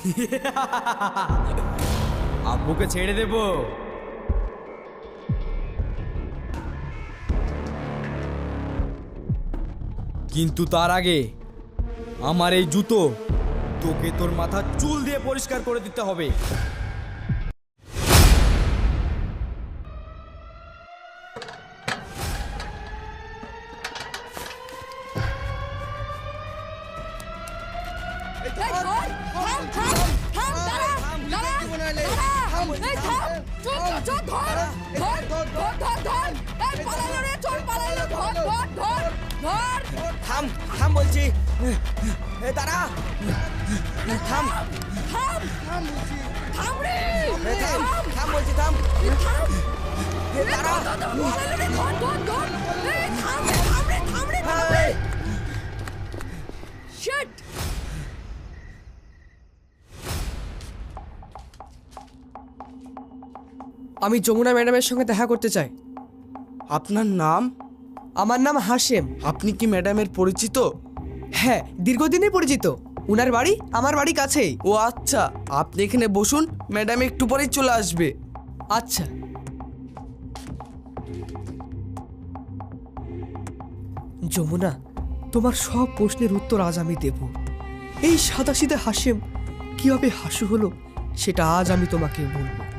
আব্বুকে ছেড়ে দেব। কিন্তু তার আগে আমার এই জুতো তোকে তোর মাথা চুল দিয়ে পরিষ্কার করে দিতে হবে। থাম থাম বলছি। এ দাঁড়া। থাম। থাম, থাম রে, এ থাম থাম, থাম বলছি থাম। থাম, এ দাঁড়া। ধর, ধর, রে, ধর, থাম রে, থাম রে, থাম রে, থাম রে। Shit! আমি যমুনা ম্যাডামের সঙ্গে দেখা করতে চাই। আপনার নাম? আমার নাম হাশেম। আপনি কি ম্যাডামের পরিচিত? হ্যাঁ দীর্ঘদিনই পরিচিত। উনার বাড়ি আমার বাড়ি কাছেই। ও আচ্ছা আপনি এখানে বসুন ম্যাডাম একটু পরেই চলে আসবে। আচ্ছা। যমুনা তোমার সব প্রশ্নের উত্তর আজ আমি দেব। এই সাদাসিধে হাসেম কীভাবে হাসু হলো সেটা আজ আমি তোমাকে বলব।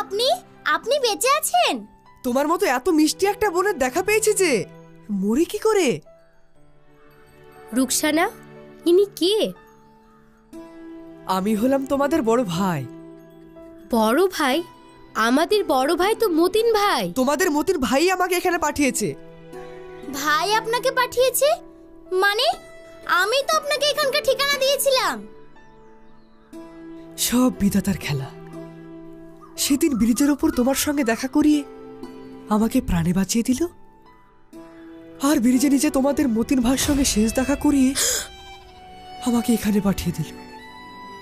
আপনি? আপনি বেঁচে আছেন? তোমার মতো এত মিষ্টি একটা বোনের দেখা পেয়েছি যে মরি কি করে? রুকসানা? ইনি কে? আমি হলাম তোমাদের বড় ভাই। বড় ভাই? আমাদের বড় ভাই তো মতিন ভাই। তোমাদের মতির ভাই আমাকে এখানে পাঠিয়েছে। ভাই আপনাকে পাঠিয়েছে? মানে আমি তো আপনাকে এখানকার ঠিকানা দিয়েছিলাম। সব বিধাতার খেলা। সেদিন ব্রিজের ওপর তোমার সঙ্গে দেখা করিয়ে আমাকে প্রাণে বাঁচিয়ে দিল? আর ব্রিজে নিজে তোমাদের মতিন ভাইয়ের সঙ্গে শেষ দেখা করিয়ে আমাকে এখানে পাঠিয়ে দিল।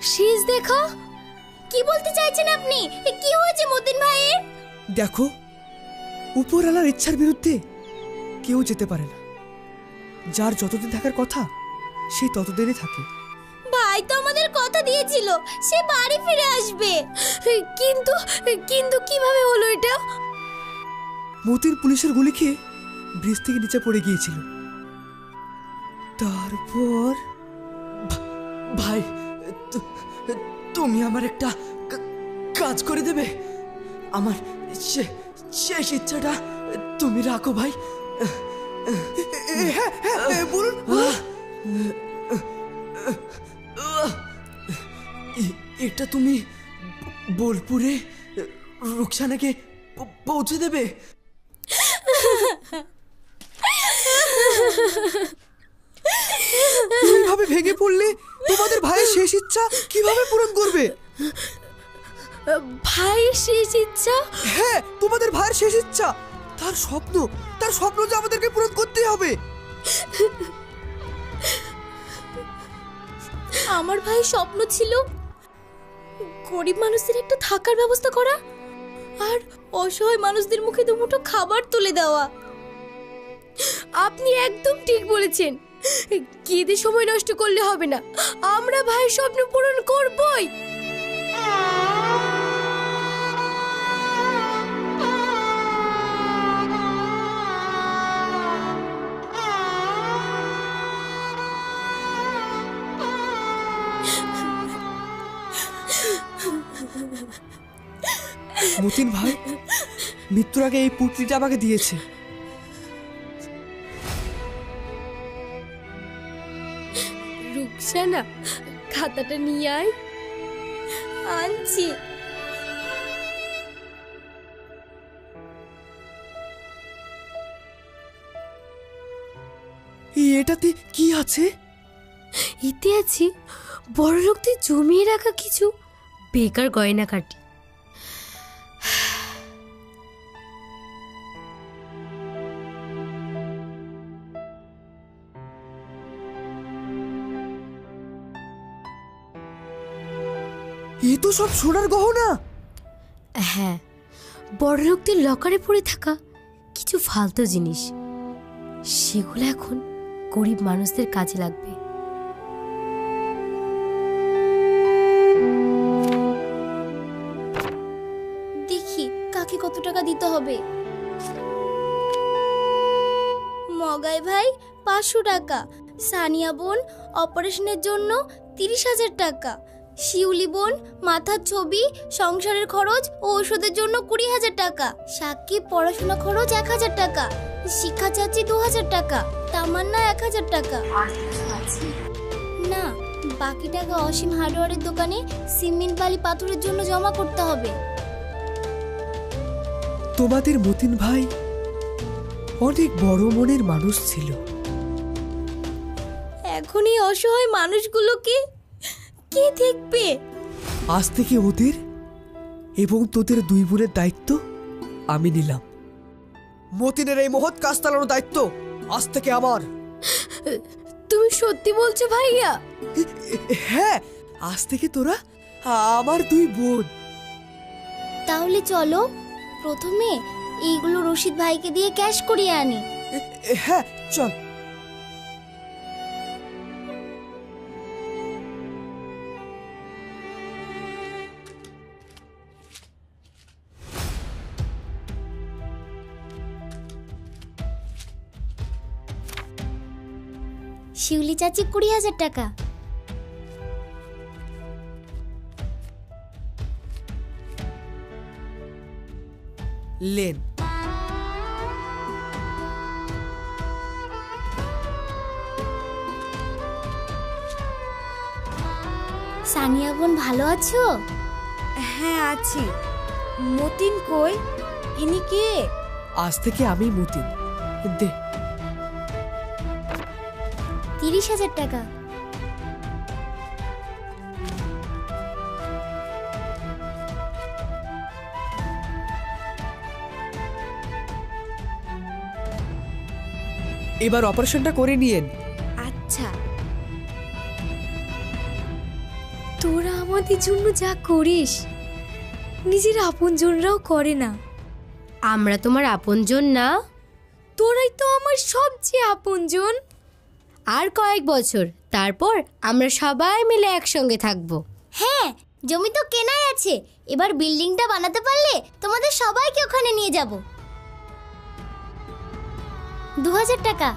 শেষ দেখা? কি বলতে চাইছেন আপনি? কি হয়েছে মতিন ভাইয়ের? দেখো উপরওয়ালার ইচ্ছার বিরুদ্ধে কেউ যেতে পারে না। যার যতদিন থাকার কথা সে ততদিনই থাকে। ভাই তো আমাদের কথা দিয়েছিল। সে বাড়ি ফিরে আসবে। কিন্তু কিন্তু কীভাবে হলো এটা? মতির পুলিশের গুলি খেয়ে ব্রিজ থেকে নিচে পড়ে গিয়েছিল। তারপর? ভাই তুমি আমার একটা কাজ করে দেবে। আমার শেষ ইচ্ছাটা তুমি রাখো ভাই। হ্যাঁ হ্যাঁ বলুন। এ- এটা তুমি বোলপুরে রুকসানাকে পৌঁছে দেবে? এইভাবে ভেঙে পড়লে তোমাদের ভাইয়ের শেষ ইচ্ছা কীভাবে পূরণ করবে? ভাইয়ের শেষ ইচ্ছা? হ্যাঁ তোমাদের ভাইয়ের শেষ ইচ্ছা। তার স্বপ্ন তার স্বপ্ন যে আমাদেরকে পূরণ করতেই হবে। আমার ভাই স্বপ্ন ছিল গরিব মানুষদের একটা থাকার ব্যবস্থা করা আর অসহায় মানুষদের মুখে দুমুঠো খাবার তুলে দেওয়া। আপনি একদম ঠিক বলেছেন। কেঁদে সময় নষ্ট করলে হবে না। আমরা ভাইয়ের স্বপ্ন পূরণ করবই। মতিন ভাই মৃত্যুর আগে এই পুটলিটা আমাকে দিয়েছে। রুকসানা খাতাটা নিয়ে আয়। আনছি। এটাতে কি আছে? এতে আছে বড় লোকদের জমিয়ে রাখা কিছু বেকার গয়না তো সব সোনার গহনা। হ্যাঁ বড় লোকদের লকারে পড়ে থাকা কিছু ফালতু জিনিস। সেগুলো এখন গরিব মানুষদের কাজে লাগবে। দেখি কাকে কত টাকা দিতে হবে। মগাই ভাই, পাঁচশো টাকা। সানিয়া বোন, অপারেশনের জন্য তিরিশ হাজার টাকা। শিউলি বোন মাথার ছবি সংসারের খরচ ও ওষুধের জন্য কুড়ি হাজার টাকা। সাক্ষী পড়াশোনা খরচ এক হাজার টাকা। শিক্ষা চাচ্ছি দু হাজার টাকা। তামান্না এক হাজার টাকা। না বাকি টাকা অসীম হার্ডওয়ারের দোকানে সিমেন্ট বালি পাথরের জন্য জমা করতে হবে। তোমাদের মতিন ভাই অনেক বড় মনের মানুষ ছিল। এখনই অসহায় মানুষগুলোকে কে দেখবে? আজ থেকে ওদের এবং তোদের দুই বোনের দায়িত্ব আমি নিলাম। মতিনের এই মহৎ কাজ চালানোর দায়িত্ব আজ থেকে আমার। তুমি সত্যি বলছো ভাইয়া? হ্যাঁ আজ থেকে তোরা আমার দুই বোন। তাহলে চলো প্রথমে এইগুলো রশিদ ভাইকে দিয়ে ক্যাশ করিয়ে আনি। হ্যাঁ চল। শিউলি চাচি কুড়ি হাজার টাকা। লেন। সানিয়া বোন ভালো আছো? হ্যাঁ আছি। মতিন কই? ইনি কে? আজ থেকে আমি মতিন। দে। তিরিশ হাজার টাকা। এবার অপারেশনটা করে নিয়েন। আচ্ছা। তোরা আমাদের জন্য যা করিস নিজের আপনজনরাও করে না। আমরা তোমার আপনজন না। তোরাই তো আমার সবচেয়ে আপনজন। আর কয়েক বছর তারপর আমরা সবাই মিলে একসঙ্গে থাকব। হ্যাঁ জমি তো কেনাই আছে। এবার বিল্ডিংটা বানাতে পারলে তোমাদের সবাইকে ওখানে নিয়ে যাব। দু হাজার টাকা।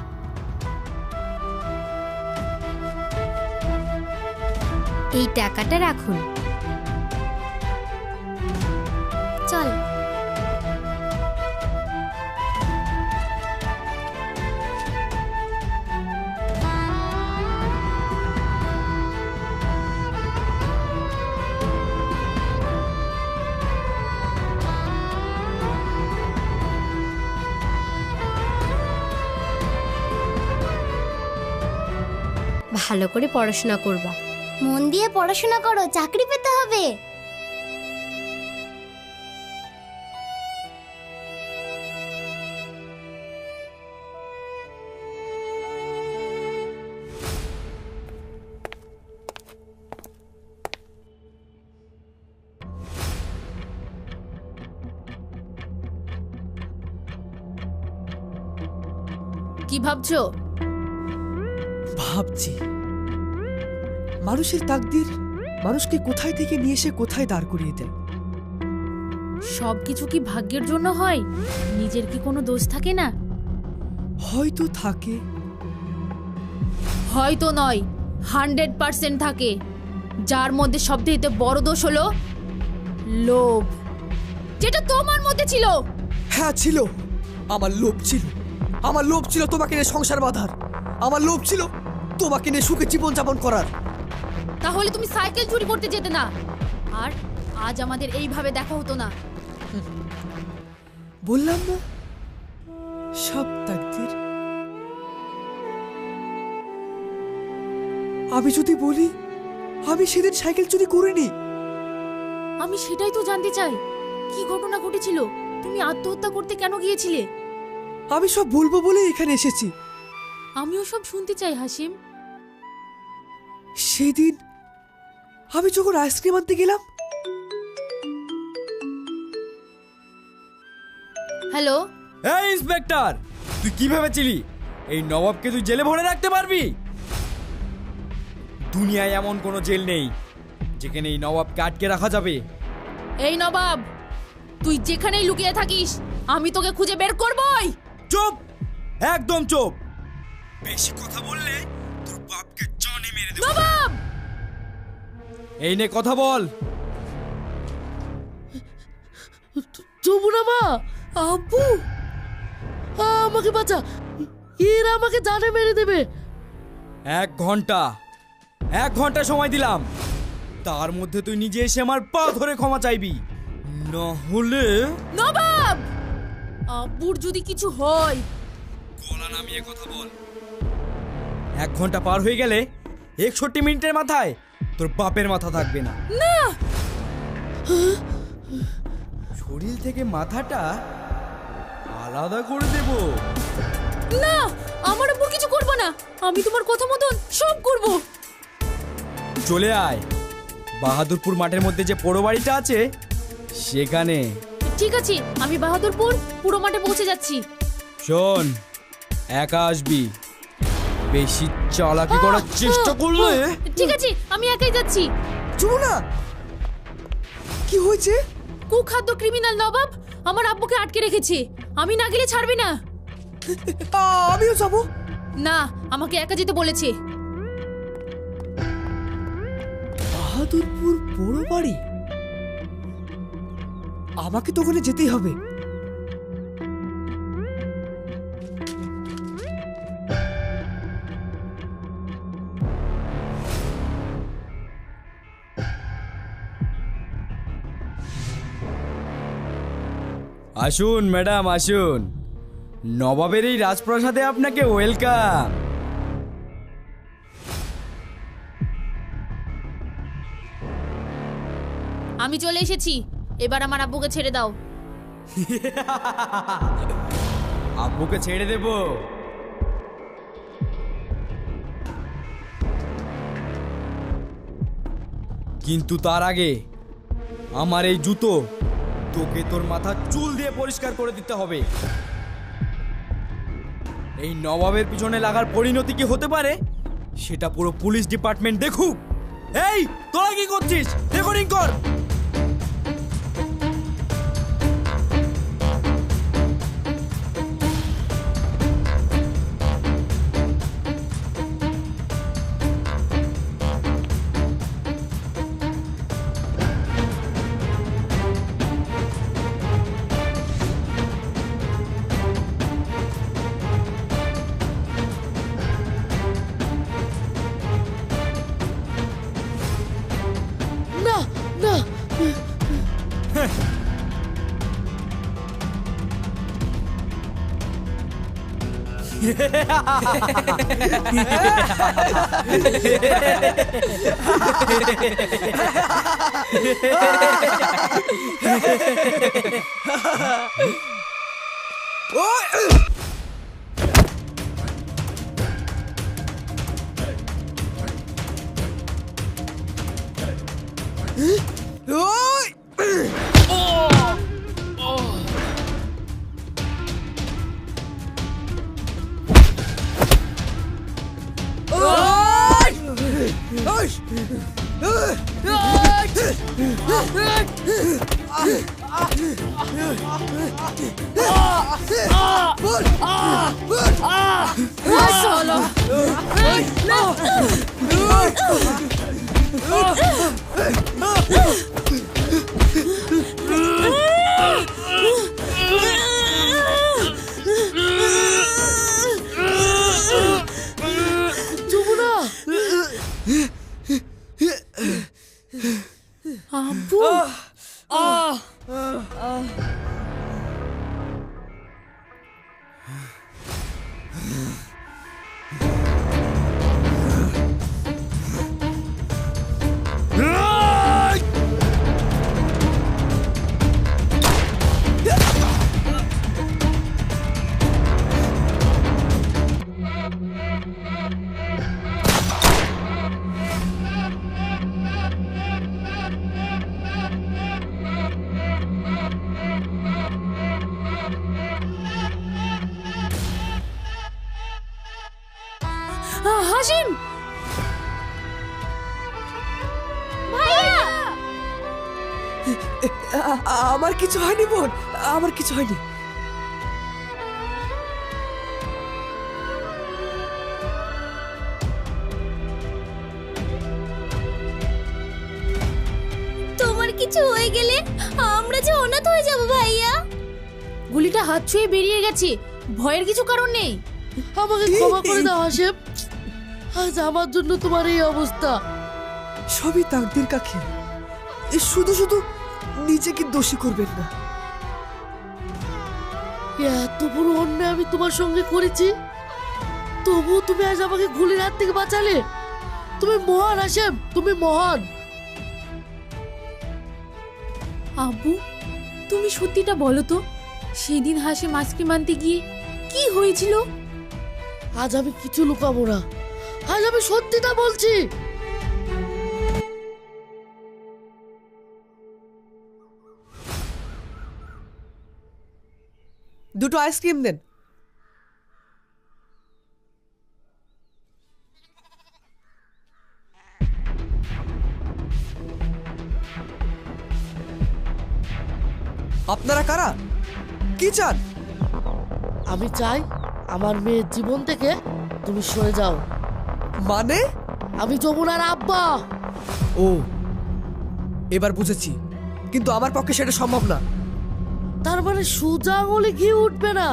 এই টাকাটা রাখুন। চল। ভালো করে পড়াশোনা করবা। মন দিয়ে পড়াশোনা করো চাকরি পেতে হবে। কি ভাবছ? ভাবছি। মানুষের তাকদির মানুষকে কোথায় থেকে নিয়ে এসে কোথায় দাঁড় করিয়ে দেয়? সব কিছু কি ভাগ্যের জন্য হয়? নিজের কি কোনো দোষ থাকে না? হয়তো থাকে। হয়তো নয়। হান্ড্রেড পার্সেন্ট থাকে। যার মধ্যে সবথেকে বড় দোষ হলো লোভ। যেটা তোমার মধ্যে ছিল। হ্যাঁ ছিল। আমার লোভ ছিল। আমার লোভ ছিল তোমাকে নিয়ে সংসার বাঁধার। আমার লোভ ছিল তোমাকে নিয়ে সুখে জীবন যাপন করার। তাহলে তুমি সাইকেল চুরি করতে যেতে না। আর আজ আমাদের এইভাবে দেখা হতো না। বললাম না সব তাকদির। আমি যদি বলি আমি সেদিন সাইকেল চুরি করিনি। আমি সেটাই তো জানতে চাই। কি ঘটনা ঘটেছিল? তুমি আত্মহত্যা করতে কেন গিয়েছিলে? আমি সব বলব বলে এখানে এসেছি। আমিও সব শুনতে চাই হাসিম। সেদিন আমি যখন আইসক্রিম আনতে গেলাম। হ্যালো? এই ইন্সপেক্টর তুই কি ভেবেছিলি? এই নবাবকে তুই জেলে ভরে রাখতে পারবি? দুনিয়ায় এমন কোনো জেল নেই যেখানে এই নবাবকে আটকে রাখা যাবে। এই নবাব তুই যেখানেই লুকিয়ে থাকিস আমি তোকে খুঁজে বের করবই! চুপ! একদম চুপ! বেশি কথা বললে তোর বাপকে জানে মেরে দেবো। এই নে কথা বল। যমুনা মা আব্বু আমাকে বাঁচা। এরা আমাকে জানে মেরে দেবে। এক ঘণ্টা। এক ঘণ্টা সময় দিলাম। তার মধ্যে তুই নিজে এসে আমার পা ধরে ক্ষমা চাইবি। না হলে নবাব! আব্বুর যদি কিছু হয়। গলা নামিয়ে কথা বল। এক ঘণ্টা পার হয়ে গেলে একষট্টি মিনিটের মাথায় তোর বাপের মাথা থাকবে না। না! শরীর থেকে মাথাটা আলাদা করে দেব। না! আমার আব্বুর কিছু করব না। আমি তোমার কথা মতন সব করব। চলে আয়। বাহাদুরপুর মাঠের মধ্যে যে পোড়ো বাড়িটা আছে সেখানে। ঠিক আছে আমি বাহাদুরপুর পুরো মাঠে পৌঁছে যাচ্ছি। শোন একা আসবি। বেশি চালাকি করার চেষ্টা করলে? ঠিক আছে আমি একাই যাচ্ছি। যমুনা কি হয়েছে? কুখাদ্য ক্রিমিনাল নবাব আমার আব্বুকে আটকে রেখেছে। আমি না গেলে ছাড়বে না। আ, আমিও যাব। না আমাকে একা যেতে বলেছে। বাহাদুরপুর বড় বাড়ি? আমাকে তো ওখানে যেতেই হবে। আসুন ম্যাডাম আসুন। নবাবের এই রাজপ্রাসাদে আপনাকে ওয়েলকাম। আমি চলে এসেছি। এবার আমার আব্বুকে ছেড়ে দাও। আব্বুকে ছেড়ে দেব। কিন্তু তার আগে আমার এই জুতো তোকে তোর মাথা চুল দিয়ে পরিষ্কার করে দিতে হবে। এই নবাবের পিছনে লাগার পরিণতি কি হতে পারে? সেটা পুরো পুলিশ ডিপার্টমেন্ট দেখুক। এই, তোরা কি করছিস? রেকর্ডিং কর おい！যমুনা আব্বু হাসিম ভাইয়া! আমার কিছু হয়নি বোন আমার কিছু হয়নি। তোমার কিছু হয়ে গেলে আমরা যে অনাথ হয়ে যাব ভাইয়া। গুলিটা হাত ছুঁয়ে বেরিয়ে গেছে ভয়ের কিছু কারণ নেই। আমাকে ক্ষমা করে দাও হাসেম আজ আমার জন্য তোমার এই অবস্থা। সবই তাকদের কাছে এ শুধু শুধু নিজেকে দোষী করবেন না। এত বড় অন্যায় আমি তোমার সঙ্গে করেছি। তবুও তুমি আজ আমাকে গুলির হাত থেকে বাঁচালে। তুমি মহান হাসেম তুমি মহান। আব্বু তুমি সত্যিটা বলো তো সেদিন হাসিম আইসক্রিম মানতে গিয়ে কি হয়েছিল? আজ আমি কিছু লুকাবো না। আজ আমি সত্যিটা বলছি। দুটো আইসক্রিম দেন। আপনারা কারা? কি চান? আমি চাই আমার মেয়ের জীবন থেকে তুমি সরে যাও। মানে? আমি যমুনার আব্বা। ও এবার বুঝেছি। কিন্তু আমার পক্ষে সেটা সম্ভব না। তার মানে সোজা আঙুলে ঘি উঠবে না?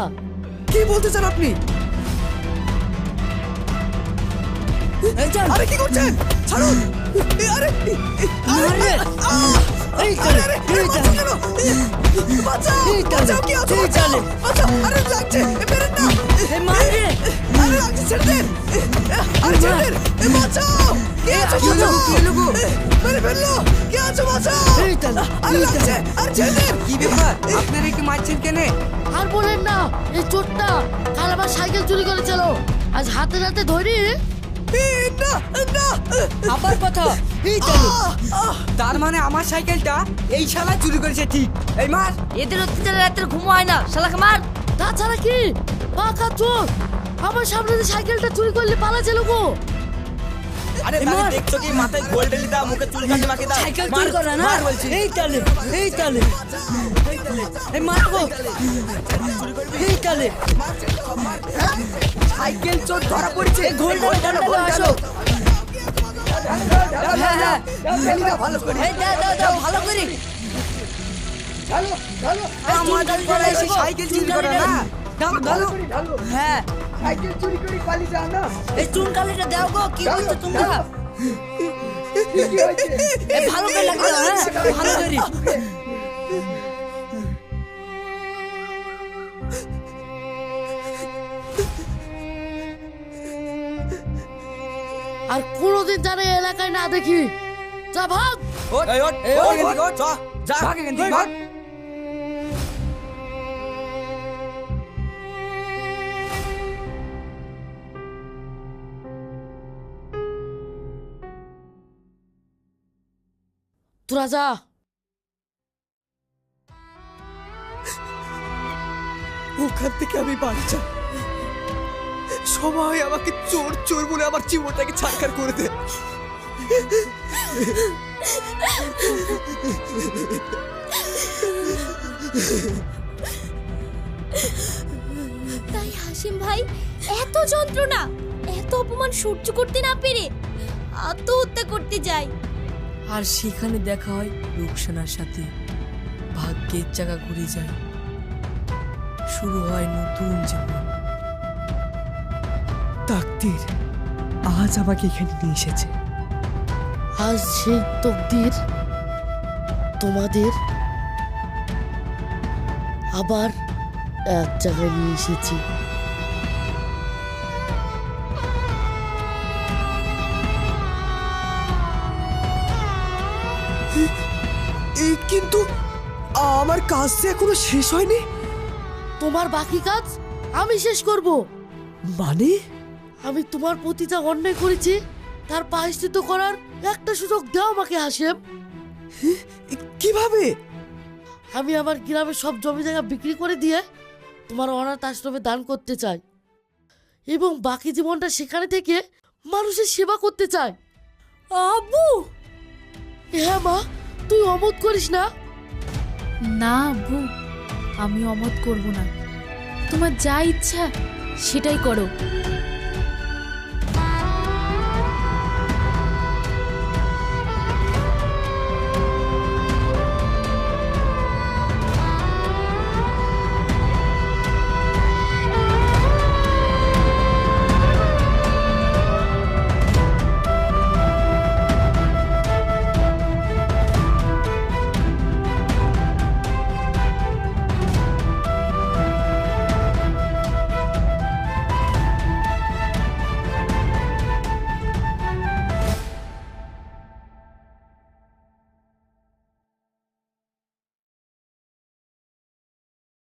কি বলতে চান আপনি? আরে কি করছেন? ছাড়ুন। আরে আরে, বাঁচাও বাঁচাও, কি আছে, আরে, লাগছে, না। এ, ছেড়ে দেন। আরে, ছেড়ে দেন। এ, বাঁচাও, কে আছে, বাঁচাও। এ, মেরে ফেলল, কে আছে, বাঁচাও। আরে, লাগছে, আরে, ছেড়ে দেন। কি ব্যাপার আপনারা কি মারছেন কেনে আর বলেন না এই চোরটা কাল আমার সাইকেল চুরি করেছিল আজ হাতে হাতে ধরি না, না, আবার কথা আহ, তার মানে আমার সাইকেলটা এই শালা চুরি করেছে ঠিক এই মার এদের অত্যাচারে রাতের ঘুম হয় না শালাকে মার তাছাড়া কি পাকা চোর আমার সামনে সাইকেলটা চুরি করলে পালা পালাছিল গো। আরে তাহলে দেখছ কি মাথায় গোল্ডেলি দা মুখে চুল কাটে দাও। সাইকেল চুরি করে না? এই তালে এই তালে। এই মারবো এই তালে। সাইকেল চোর ধরা পড়েছে। হ্যাঁ হ্যাঁ। ভালো করে। এই দাও দাও দাও ভালো করে। আমাদের সাইকেল চুরি করে না? হ্যাঁ। সাইকেল চুরি করে পালিয়ে যাও না। এই চুন কালিটা দাও গো কি করছ তোমরা? ভালো করে লাগবে হ্যাঁ? ভালো করে আর কোনোদিন এই এলাকায় না দেখি। যা ভাগ। যা ভাগ। তোরা যা ওখান থেকে আমি বাড়ি যাই। সবাই আমাকে চোর চোর বলে আমার জীবনটাকে ছাড়খার করে দে তাই হাসিম ভাই এত যন্ত্রণা এত অপমান সহ্য করতে না পেরে আত্মহত্যা করতে যায় আর সেখানে দেখা হয় রুকসানার সাথে। ভাগ্যের চাকা ঘুরে যায়। শুরু হয় নতুন জীবন। তাকদির আজ আমাকে এখানে নিয়ে এসেছে। আজ সেই তকদির তোমাদের আবার এক জায়গায় নিয়ে এসেছি। কিন্তু আমার কাজ যে এখনও শেষ হয়নি? তোমার বাকি কাজ আমি শেষ করব। মানে? আমি তোমার প্রতি যা অন্যায় করেছি তার প্রায়শ্চিত করার একটা সুযোগ দাও আমাকে হাসেম। কীভাবে? আমি আমার গ্রামের সব জমি জায়গা বিক্রি করে দিয়ে তোমার অনাথ আশ্রমে দান করতে চাই এবং বাকি জীবনটা সেখানে থেকে মানুষের সেবা করতে চায় আব্বু হ্যাঁ মা? তুই অমত করিস না? না আব্বু, আমি অমত করব না। তোমার যা ইচ্ছা, সেটাই করো।